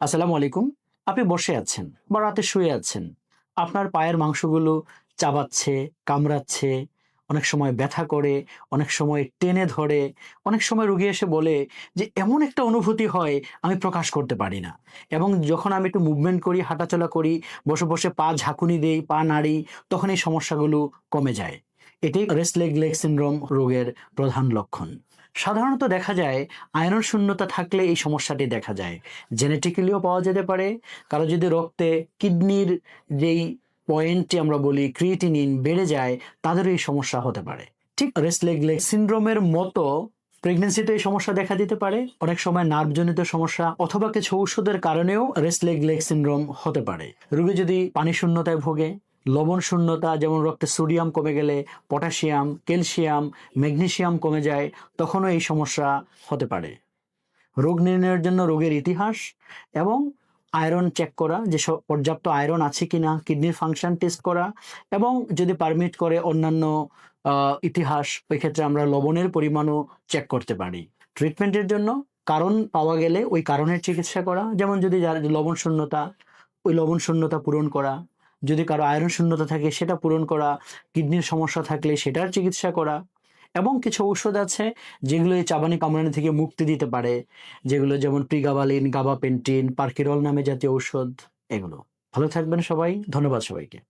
আসসালামু আলাইকুম। আপনি বসে আছেন বা রাতে শুয়ে আছেন। আপনার পায়ের মাংসগুলো চাবাচ্ছে, কামড়াচ্ছে, অনেক সময় ব্যথা করে, অনেক সময় টেনে ধরে, অনেক সময় রুগী এসে বলে যে, এমন একটা অনুভূতি হয়, আমি প্রকাশ করতে পারি না। এবং যখন আমি একটু মুভমেন্ট করি, হাঁটাচলা করি, বসে বসে পা ঝাঁকুনি দেই, পা নাড়ি, তখন এই সমস্যাগুলো কমে যায়। এটি রেস্ট লেগ লেগ সিনড্রোম রোগের প্রধান লক্ষণ। সাধারণত দেখা যায় আয়রন শূন্যতা থাকলে এই সমস্যাটি দেখা যায়। জেনেটিক্যালিও পাওয়া যেতে পারে। কারও যদি রক্তে কিডনির যেই পয়েন্টটি আমরা বলি ক্রিয়েটিনিন বেড়ে যায়, তাদেরও এই সমস্যা হতে পারে। ঠিক রেস্ট লেগ সিনড্রোমের মতো প্রেগনেন্সিতে এই সমস্যা দেখা দিতে পারে। অনেক সময় নার্ভজনিত সমস্যা অথবা কিছু ঔষধের কারণেও রেস্ট লেগ লেগ সিনড্রোম হতে পারে। রোগী যদি পানি শূন্যতায় ভোগে লবণ শূন্যতা যেমন রক্তে সোডিয়াম কমে গেলে পটাশিয়াম, ক্যালসিয়াম ম্যাগনেশিয়াম কমে যায়, তখনও এই সমস্যা হতে পারে। রোগ নির্ণয়ের জন্য রোগের ইতিহাস এবং আয়রন চেক করা, যে পর্যাপ্ত আয়রন আছে কিনা, কিডনির ফাংশন টেস্ট করা এবং যদি পারমিট করে অন্যান্য ইতিহাস, ওই ক্ষেত্রে আমরা লবণের পরিমাণও চেক করতে পারি। ট্রিটমেন্টের জন্য কারণ পাওয়া গেলে ওই কারণের চিকিৎসা করা, যেমন যদি যার লবণ শূন্যতা ওই লবণ শূন্যতা পূরণ করা যদি কারও আয়রন শূন্যতা থাকে, সেটা পূরণ করা, কিডনির সমস্যা থাকলে সেটার চিকিৎসা করা, এবং কিছু ঔষধ আছে যেগুলো এই চাবানি কামড়ানি থেকে মুক্তি দিতে পারে, যেগুলো যেমন প্রিগাবালিন, গাবাপেন্টিন, পার্কিরল নামে জাতীয় ঔষধ, এগুলো। ভালো থাকবেন সবাই, ধন্যবাদ সবাইকে।